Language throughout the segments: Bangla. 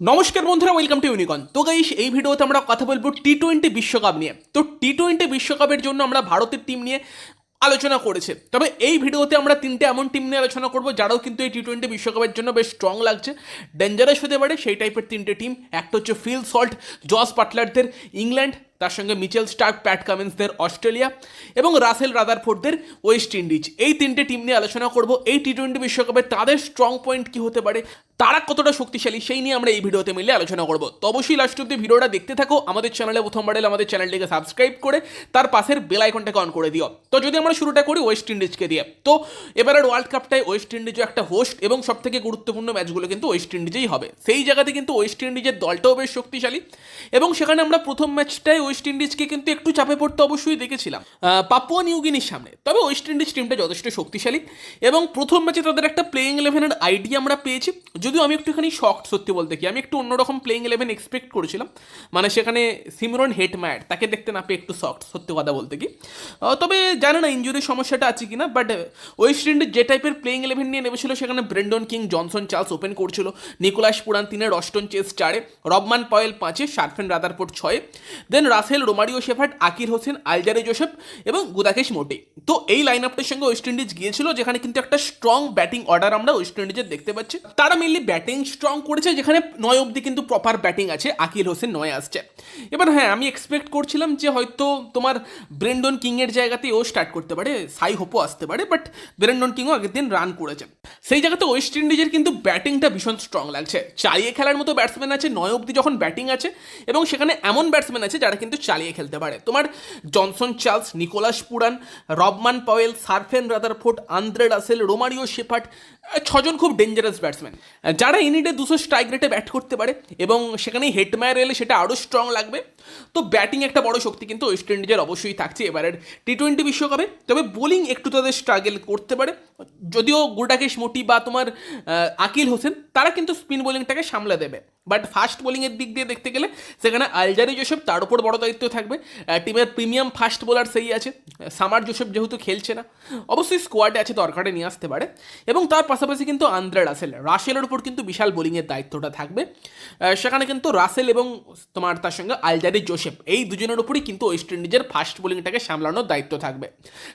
নমস্কার বন্ধুরা ওয়েলকাম টু ইউনিকন তো গাইস এই ভিডিওতে আমরা কথা বলব টি টোয়েন্টি বিশ্বকাপ নিয়ে। তো টি টোয়েন্টি বিশ্বকাপের জন্য আমরা ভারতের টিম নিয়ে আলোচনা করেছে। তবে এই ভিডিওতে আমরা তিনটে এমন টিম নিয়ে আলোচনা করব, যারাও কিন্তু এই টি টোয়েন্টি বিশ্বকাপের জন্য বেশ স্ট্রং লাগছে। ডেঞ্জারাস হতে পারে, সেই টাইপের তিনটে টিম একটা হচ্ছে ফিল সল্ট জস পাটলারদের ইংল্যান্ড তার সঙ্গে মিচেল স্টার্ক, প্যাট কামিন্সদের অস্ট্রেলিয়া এবং রাসেল রাদারফোর্ডদের ওয়েস্ট ইন্ডিজ। এই তিনটে টিম নিয়ে আলোচনা করব। এই টি টোয়েন্টি বিশ্বকাপে তাদের স্ট্রং পয়েন্ট কি হতে পারে, তারা কতটা শক্তিশালী, সেই নিয়ে আমরা এই ভিডিওতে মিলে আলোচনা করব। তো অবশ্যই লাস্ট অব্দি ভিডিওটা দেখতে থাকো। আমাদের চ্যানেলে প্রথমবার এলে আমাদের চ্যানেলটিকে সাবস্ক্রাইব করে, তার পাশের বেল আইকনটাকে অন করে দিও। তো যদি আমরা শুরুটা করি ওয়েস্ট ইন্ডিজকে দিয়ে, তো এবারের ওয়ার্ল্ড কাপটায় ওয়েস্ট ইন্ডিজও একটা হোস্ট এবং সব থেকে গুরুত্বপূর্ণ ম্যাচগুলো কিন্তু ওয়েস্ট ইন্ডিজেই হবে। সেই জায়গাতে কিন্তু ওয়েস্ট ইন্ডিজের দলটাও বেশ শক্তিশালী এবং সেখানে আমরা প্রথম ম্যাচটায় ওয়েস্ট ইন্ডিজকে কিন্তু একটু চাপে পড়তে অবশ্যই দেখেছিলাম। পাপুয়া নিউগিনির সামনে। তবে ওয়েস্ট ইন্ডিজ টিমটা যথেষ্ট শক্তিশালী এবং প্রথম ম্যাচে তাদের একটা প্লেইং ইলেভেনের আইডিয়া আমরা পেয়েছি। যদিও আমি একটুখানি শক্ট সত্যি বলতে কি। আমি একটু অন্যরকম প্লেইং ইলেভেন এক্সপেক্ট করেছিলাম। মানে সেখানে সিমরন হেটম্যাট তাকে দেখতে না পেয়ে একটু শক্ট সত্যি কথা বলতে কি। তবে জানে না ইঞ্জুরির সমস্যাটা আছে কিনা বাট ওয়েস্ট ইন্ডিজ যে টাইপের প্লেইং ইলেভেন নিয়ে নেমেছিল, সেখানে Brandon King Johnson Charles open করছিল। নিকোলাস পুরান তিনে রস্টন চেস চারে রবমান পয়েল পাঁচে শারফেন রাদারপোর্ট ছয়ে। Then Russell Romario Shepherd Akeal Hosein, Alzarri Joseph এবং গুদাকেশ মোটে। তো এই লাইন আপটার সঙ্গে ওয়েস্ট ইন্ডিজ গিয়েছিল, যেখানে কিন্তু একটা স্ট্রং ব্যাটিং অর্ডার আমরা ওয়েস্ট ইন্ডিজের দেখতে পাচ্ছি। তারা মেনলি ব্যাটিং স্ট্রং করেছে, যেখানে নয় অবধি কিন্তু প্রপার ব্যাটিং আছে আকিল হোসেন নয় আসছে। এবার হ্যাঁ আমি এক্সপেক্ট করছিলাম যে হয়তো তোমার ব্রেন্ডন কিংয়ের জায়গাতে ও স্টার্ট করতে পারে সাই হোপও আসতে পারে বাট ব্রেন্ডন কিংও আগের দিন রান করেছে। সেই জায়গাতে ওয়েস্ট ইন্ডিজের কিন্তু ব্যাটিংটা ভীষণ স্ট্রং লাগছে। চালিয়ে খেলার মতো ব্যাটসম্যান আছে, নয় অবধি যখন ব্যাটিং আছে, এবং সেখানে এমন ব্যাটসম্যান আছে যারা চালিয়ে খেলতে পারে। তোমার Johnson Charles Nicholas Pooran Rovman Powell Sherfane Rutherford Andre Russell Romario Shepherd uh, ছজন খুব ডেঞ্জারাস ব্যাটসম্যান যারা ইনিটে দুশো স্ট্রাইক রেটে ব্যাট করতে পারে এবং সেখানে হেটম্যার এলে সেটা আরও স্ট্রং লাগবে। তো ব্যাটিং একটা বড় শক্তি কিন্তু ওয়েস্ট ইন্ডিজের অবশ্যই থাকছে এবারের টি টোয়েন্টি বিশ্বকাপে। তবে বোলিং একটু তাদের স্ট্রাগল করতে পারে। যদিও গুডাকেশ মোটি বা তোমার আকিল হোসেন তারা কিন্তু স্পিন বোলিংটাকে সামলে দেবে। বাট ফাস্ট বোলিংয়ের দিক দিয়ে দেখতে গেলে সেখানে আলজারি জোসেফ তার উপর বড় দায়িত্ব থাকবে। টিমের প্রিমিয়াম ফাস্ট বোলার সেই আছে। সামার জোসেফ যেহেতু খেলছে না, অবশ্যই স্কোয়াডে আছে, দরকারে নিয়ে আসতে পারে। এবং তার পাশাপাশি কিন্তু আন্দ্রে রাসেল। রাসেলের উপর কিন্তু বিশাল বোলিংয়ের দায়িত্বটা থাকবে। সেখানে কিন্তু রাসেল এবং তোমার তার সঙ্গে আলজারি জোসেফ, এই দুজনের উপরই কিন্তু ওয়েস্ট ইন্ডিজের ফাস্ট বোলিংটাকে সামলানোর দায়িত্ব থাকবে।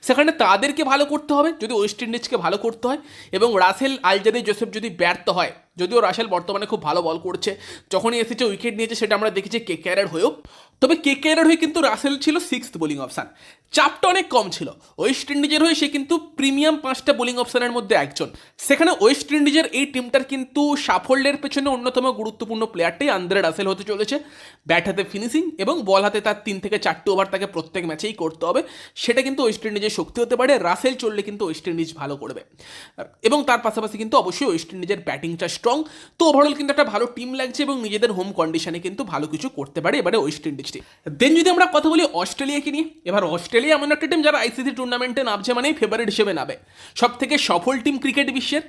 সেখানে তাদেরকে ভালো করতে হবে, যদি ওয়েস্ট ইন্ডিজকে ভালো করতে হয় এবং রাসেল, আলজারি, জোসেফ যদি ব্যর্থ হয় যদিও রাসেল বর্তমানে খুব ভালো বল করছে, যখনই এসেছে উইকেট নিয়েছে সেটা আমরা দেখেছি কে কেয়ারের হয়েও। তবে কে কেয়ারের হয়ে কিন্তু রাসেল ছিল সিক্স বোলিং অপশান চাপটা অনেক কম ছিল। ওয়েস্ট ইন্ডিজের হয়ে সে কিন্তু প্রিমিয়াম পাঁচটা বোলিং অপশানের মধ্যে একজন। সেখানে ওয়েস্ট ইন্ডিজের এই টিমটার কিন্তু সাফল্যের পেছনে অন্যতম গুরুত্বপূর্ণ প্লেয়ারটাই আন্দ্রে রাসেল হতে চলেছে। ব্যাট হাতে ফিনিশিং এবং বল হাতে তার তিন থেকে চারটে ওভার তাকে প্রত্যেক ম্যাচেই করতে হবে। সেটা কিন্তু ওয়েস্ট ইন্ডিজের শক্তি হতে পারে। রাসেল চললে কিন্তু ওয়েস্ট ইন্ডিজ ভালো করবে। এবং তার পাশাপাশি কিন্তু অবশ্যই ওয়েস্ট ইন্ডিজের ব্যাটিংটা স্ট্রং তো ওভারঅল কিন্তু একটা ভালো টিম লাগছে এবং নিজেদের হোম কন্ডিশনে কিন্তু ভালো কিছু করতে পারে এবারে ওয়েস্ট ইন্ডিজ টিম দেন যদি আমরা কথা বলি অস্ট্রেলিয়াকে নিয়ে, এবার অস্ট্রেলিয়া এমন একটা টিম যারা আইসিসি টুর্নামেন্টে নামছে মানেই ফেভারিট হিসেবে নামে। সব থেকে সফল টিম ক্রিকেট বিশ্বের,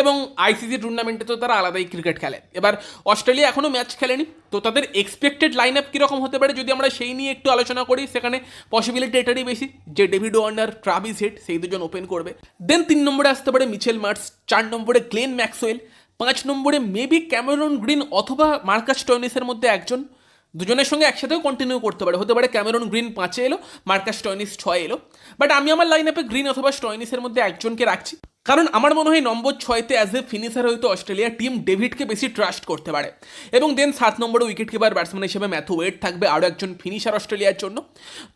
এবং আইসিসি টুর্নামেন্টে তো তারা আলাদাই ক্রিকেট খেলে। এবার অস্ট্রেলিয়া এখনও ম্যাচ খেলেনি, তো তাদের এক্সপেক্টেড লাইন আপ কীরকম হতে পারে যদি আমরা সেই নিয়ে একটু আলোচনা করি, সেখানে পসিবিলিটি এটারই বেশি যে ডেভিড ওয়ার্নার ট্রাভিস হেড সেই দুজন ওপেন করবে। দেন তিন নম্বরে আসতে পারে মিচেল মার্টস চার নম্বরে গ্লেন ম্যাক্সওয়েল পাঁচ নম্বরে মেবি ক্যামেরন গ্রিন অথবা মার্কাস টয়নিসের মধ্যে একজন। দুজনের সঙ্গে একসাথেও কন্টিনিউ করতে পারে। হতে পারে ক্যামেরন গ্রিন পাঁচে এলো, মার্কাস টয়নিস ছয় এলো। বাট আমি আমার লাইন আপে গ্রিন অথবা স্টয়নিসের মধ্যে একজনকে রাখছি। কারণ আমার মনে হয় নম্বর ছয়তে অ্যাজ এ ফিনিশার হয়তো অস্ট্রেলিয়া টিম ডেভিডকে বেশি ট্রাস্ট করতে পারে। এবং দেন সাত নম্বরে উইকেট কিপার ব্যাটসম্যান হিসেবে ম্যাথু ওয়েট থাকবে আরও একজন ফিনিশার অস্ট্রেলিয়ার জন্য।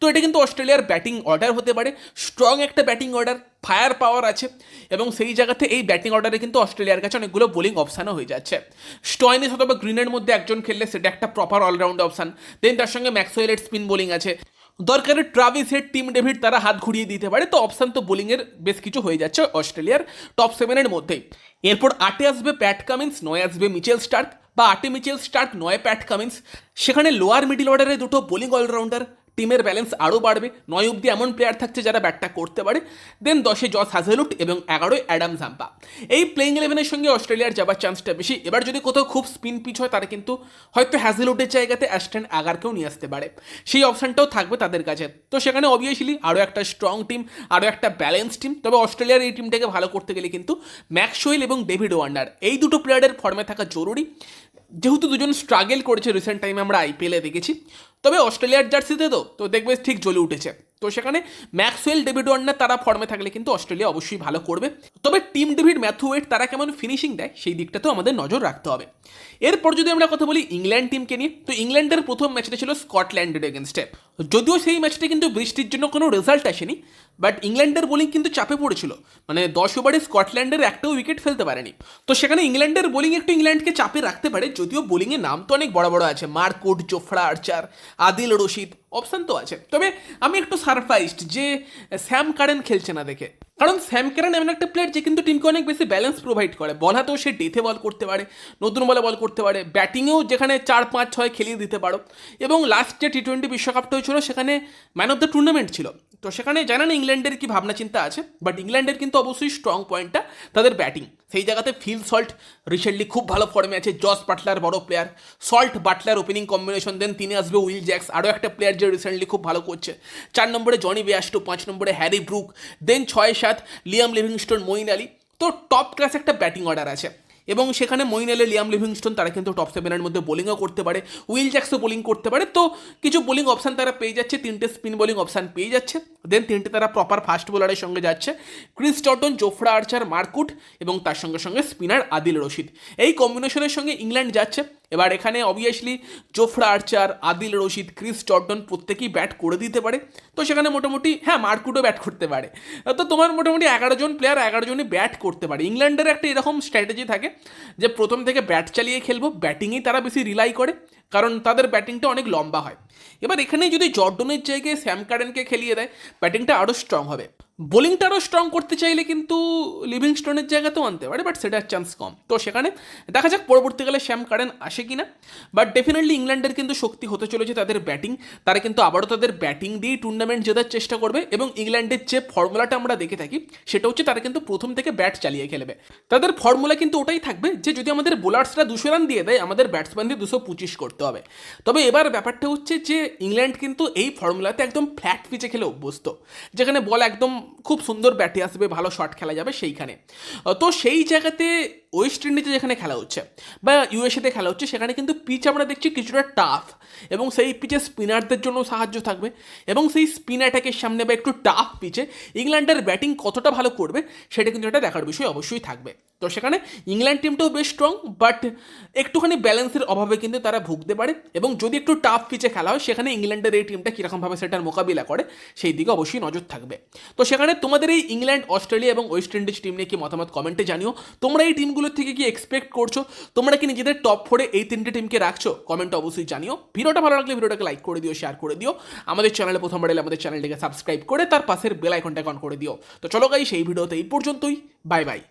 তো এটা কিন্তু অস্ট্রেলিয়ার ব্যাটিং অর্ডার হতে পারে। স্ট্রং একটা ব্যাটিং অর্ডার ফায়ার পাওয়ার আছে। এবং সেই জায়গাতে এই ব্যাটিং অর্ডারে কিন্তু অস্ট্রেলিয়ার কাছে অনেকগুলো বোলিং অপশানও হয়ে যাচ্ছে। স্টয়নিস অথবা গ্রিনের মধ্যে একজন খেললে সেটা একটা প্রপার অলরাউন্ড অপশান দেন তার সঙ্গে ম্যাক্সওয়েলের স্পিন বোলিং আছে। দরকারে ট্রাভিস হেড টিম ডেভিড তারা হাত ঘুরিয়ে দিতে পারে। তো অপশান তো বোলিংয়ের বেশ কিছু হয়ে যাচ্ছে অস্ট্রেলিয়ার টপ সেভেনের মধ্যেই এরপর আটে আসবে প্যাট কামিন্স নয় আসবে মিচেল স্টার্ক বা আটে মিচেল স্টার্ক নয় প্যাট কামিন্স সেখানে লোয়ার মিডিল অর্ডারে দুটো বোলিং অলরাউন্ডার টিমের ব্যালেন্স আরও বাড়বে। নয় অব্দি এমন প্লেয়ার থাকছে যারা ব্যাটটা করতে পারে। দেন দশে জস হাজেলুট এবং এগারোয় অ্যাডাম জাম্পা। এই প্লেইং ইলেভেনের সঙ্গে অস্ট্রেলিয়ার যাবার চান্সটা বেশি। এবার যদি কোথাও খুব স্পিন পিচ হয়, তারা কিন্তু হয়তো হ্যাজেলুটের জায়গাতে অ্যাস্টেন আগারকেও নিয়ে আসতে পারে। সেই অপশানটাও থাকবে তাদের কাছে। তো সেখানে অবভিয়াসলি আরও একটা স্ট্রং টিম আরও একটা ব্যালেন্স টিম তবে অস্ট্রেলিয়ার এই টিমটাকে ভালো করতে গেলে কিন্তু ম্যাক্সওয়েল এবং ডেভিড ওয়ার্নার এই দুটো প্লেয়ারের ফর্মে থাকা জরুরি। যেহেতু দুজন স্ট্রাগল করেছে রিসেন্ট টাইমে আমরা আইপিএলে দেখেছি, তবে অস্ট্রেলিয়ার জার্সিতে তো তো দেখবে ঠিক জ্বলে উঠেছে। তো সেখানে ম্যাক্সওয়েল, ডেভিড ওয়ার্নার তারা ফর্মে থাকলে কিন্তু অস্ট্রেলিয়া অবশ্যই ভালো করবে। তবে টিম ডেভিড ম্যাথুয়েট তারা কেমন ফিনিশিং দেয়, সেই দিকটাতেও আমাদের নজর রাখতে হবে। এরপর যদি আমরা কথা বলি ইংল্যান্ড টিমকে নিয়ে, তো ইংল্যান্ডের প্রথম ম্যাচটা ছিল স্কটল্যান্ডের এগেনস্টে যদিও সেই ম্যাচটা কিন্তু বৃষ্টির জন্য কোনো রেজাল্ট আসেনি বাট ইংল্যান্ডের বোলিং কিন্তু চাপে পড়েছিল। মানে দশ ওভারে স্কটল্যান্ডের একটাও উইকেট ফেলতে পারেনি। তো সেখানে ইংল্যান্ডের বোলিং একটু ইংল্যান্ডকে চাপে রাখতে পারে, যদিও বোলিংয়ের নাম তো অনেক বড় বড় আছে। Mark Wood, Jofra, Archer, Adil, Rashid option তো আছে। তবে আমি একটু সারপ্রাইজড যে, স্যাম কারেন খেলছে না দেখে। কারণ স্যাম কারেন এমন একটা প্লেয়ার যে কিন্তু টিমকে অনেক বেশি ব্যালেন্স প্রোভাইড করে। বল হাতেও সে ডেথে বল করতে পারে, নতুন বলে বল করতে পারে ব্যাটিংয়েও যেখানে চার, পাঁচ, ছয় খেলিয়ে দিতে পারো। এবং লাস্ট যে টি টোয়েন্টি বিশ্বকাপটা হয়েছিল, সেখানে ম্যান অফ দ্য টুর্নামেন্ট ছিল। তো সেখানে জানা না ইংল্যান্ডের কি ভাবনা চিন্তা আছে? বাট ইংল্যান্ডের কিন্তু অবশ্যই স্ট্রং পয়েন্টটা তাদের ব্যাটিং সেই জায়গাতে ফিল সল্ট রিসেন্টলি খুব ভালো ফর্মে আছে জস বাটলার বড় player Salt Buttler opening combination then তিনি আসবে উইল জ্যাক্স আরও একটা প্লেয়ার যে রিসেন্টলি খুব ভালো করছে। চার নম্বরে জনি বেয়াস্টো পাঁচ নম্বরে হ্যারি ব্রুক দেন ছয়, সাত লিয়াম লিভিংস্টোন মইন আলী। তো টপ ক্লাস একটা ব্যাটিং অর্ডার আছে। এবং সেখানে মইন আলী, লিয়াম লিভিংস্টোন, তারা কিন্তু টপ সেভেনের মধ্যে বোলিংও করতে পারে। উইল জ্যাক্সও বোলিং করতে পারে। তো কিছু বোলিং অপশান তারা পেয়ে যাচ্ছে। তিনটে স্পিন বোলিং অপশান পেয়ে যাচ্ছে। দেন তিনটে তারা প্রপার ফাস্ট বোলারের সঙ্গে যাচ্ছে। ক্রিস টটন জোফরা আর্চার মার্কুট এবং তার সঙ্গে সঙ্গে স্পিনার আদিল রশিদ। এই কম্বিনেশনের সঙ্গে ইংল্যান্ড যাচ্ছে। এবার এখানে obviously Jofra Archer Adil Rashid Chris Totton প্রত্যেকেই ব্যাট করে দিতে পারে। তো সেখানে মোটামুটি হ্যাঁ মার্কুটও ব্যাট করতে পারে। তো তোমার মোটামুটি এগারো জন প্লেয়ার এগারো জনই ব্যাট করতে পারে। ইংল্যান্ডের একটা এরকম স্ট্র্যাটেজি থাকে যে প্রথম থেকে ব্যাট চালিয়ে খেলব ব্যাটিংয়েই তারা বেশি রিলাই করে, কারণ তাদের ব্যাটিংটা অনেক লম্বা হয়। এবার এখানে যদি জর্ডনের জায়গায় স্যাম কারেনকে খেলিয়ে দেয় ব্যাটিংটা আরও স্ট্রং হবে। বোলিংটা আরও স্ট্রং করতে চাইলে কিন্তু লিভিংস্টোনের জায়গাতেও আনতে পারে বাট সেটার চান্স কম। তো সেখানে দেখা যাক পরবর্তীকালে শ্যাম কারেন আসে কিনা। বাট ডেফিনেটলি ইংল্যান্ডের কিন্তু শক্তি হতে চলেছে তাদের ব্যাটিং তারা কিন্তু আবারও তাদের ব্যাটিং দিয়েই টুর্নামেন্ট জেতার চেষ্টা করবে এবং ইংল্যান্ডের যে ফর্মুলাটা আমরা দেখে থাকি, সেটা হচ্ছে তারা কিন্তু প্রথম থেকে ব্যাট চালিয়ে খেলবে। তাদের ফর্মুলা কিন্তু ওটাই থাকবে যে যদি আমাদের বোলার্সরা দুশো রান দিয়ে দেয়, আমাদের ব্যাটসম্যান দিয়ে দুশো পঁচিশ করতে হবে। তবে এবার ব্যাপারটা হচ্ছে যে, ইংল্যান্ড কিন্তু এই ফর্মুলাতে একদম ফ্ল্যাট পিচে খেলে অভ্যস্ত। যেখানে বল একদম খুব সুন্দর ব্যাটে আসবে, ভালো শট খেলা যাবে সেইখানে। তো সেই জায়গাতে ওয়েস্ট ইন্ডিজে যেখানে খেলা হচ্ছে বা ইউএসএতে খেলা হচ্ছে, সেখানে কিন্তু পিচ আমরা দেখছি কিছুটা টাফ এবং সেই পিচে স্পিনারদের জন্য সাহায্য থাকবে এবং সেই স্পিন অ্যাটাকের সামনে বা একটু টাফ পিচে ইংল্যান্ডের ব্যাটিং কতটা ভালো করবে, সেটা কিন্তু একটা দেখার বিষয় অবশ্যই থাকবে। তো সেখানে ইংল্যান্ড টিমটাও বেশ স্ট্রং বাট একটুখানি ব্যালেন্সের অভাবে কিন্তু তারা ভুগতে পারে এবং যদি একটু টাফ পিচে খেলা হয়, সেখানে ইংল্যান্ডের এই টিমটা কীরকমভাবে সেটার মোকাবিলা করে, সেই দিকে অবশ্যই নজর থাকবে। তো সেখানে তোমাদের এই ইংল্যান্ড, অস্ট্রেলিয়া এবং ওয়েস্ট ইন্ডিজ টিম নিয়ে কি মতামত কমেন্টে জানিও। তোমরা এই টিমগুলোর থেকে কি এক্সপেক্ট করছ? তোমরা কি নিজেদের টপ ফোরে এই তিনটে টিমকে রাখছো? কমেন্টে অবশ্যই জানিও। ভিডিওটা ভালো লাগলে ভিডিওটাকে লাইক করে দিও শেয়ার করে দিও। আমাদের চ্যানেলে প্রথমবার এলে আমাদের চ্যানেলটিকে সাবস্ক্রাইব করে তার পাশের বেল আইকনটা অন করে দিও। তো চলো গাই সেই ভিডিওতে এই পর্যন্তই। Bye bye